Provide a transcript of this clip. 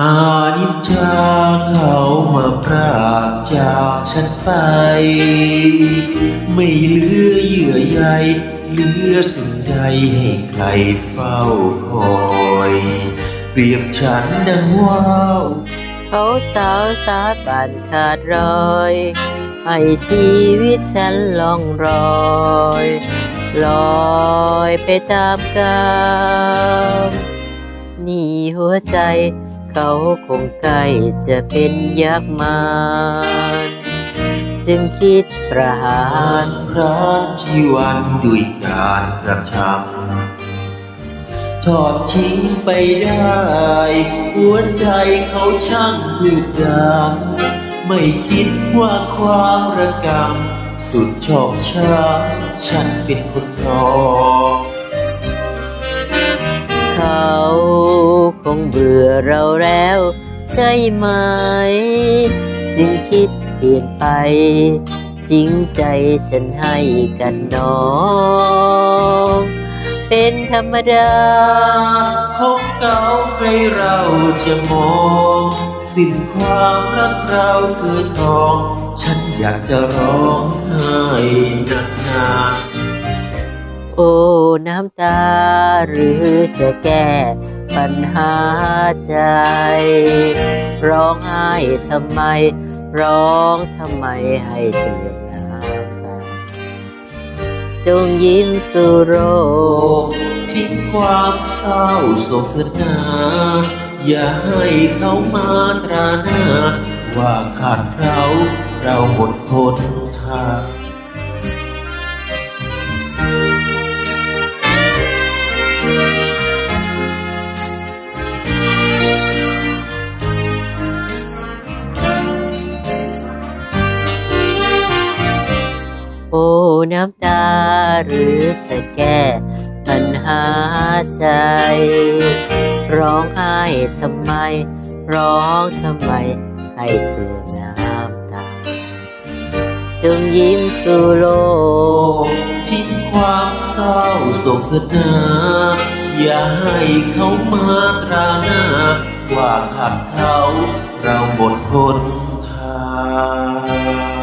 อนิจจาเขามาพรากจากฉันไป ไม่เหลือเยื่อใยเหลือสิ่งใดให้ใครเฝ้าคอย เปรียบฉันดังว่าวเขาสาวสาบานขาดรอยให้ชีวิตฉันล่องรอยลอยไปตามกามนี่หัวใจ เขาคงใกล้จะเป็นยักษ์มารจึงคิดประหาอ่าร นพรานชีวันด้วยการกระทำทอดทิ้งไปได้ หัวใจเขาช่างพืดดำไม่คิดว่าความระกำสุดชอกช้ำฉันเป็นคนรอง เขา งเบื่อเราแล้ว ใช่ไหม จึงคิดเปลี่ยนไป จริงใจฉันให้กันน้อง เป็นธรรมดาของเก่าใครเราจะมอง สิ้นความรักเราเคยทอง ฉันอยากจะร้องไห้นานๆโอ้ น้ำตาหรือจะแก้ ปัญหาใจ ร้องไห้ทำไม ร้องทำไมให้เตือนน้ำตาจงยิ้มสู่โรโอ้กทิ้งความเศร้าโศกนาอย่าให้เขามาตราหน้า ว่าขาดเขาเราหมดหนทาง น้ำตาหรือจะแก้ปัญหาใจ ร้องไห้ทำไม ร้องทำไม ให้เตือนน้ำตา จงยิ้มสู่โลกทิ้งความเศร้าโศกเถิดนาอย่าให้เขามาตราหน้าว่าขาดเขาเราหมดหนทาง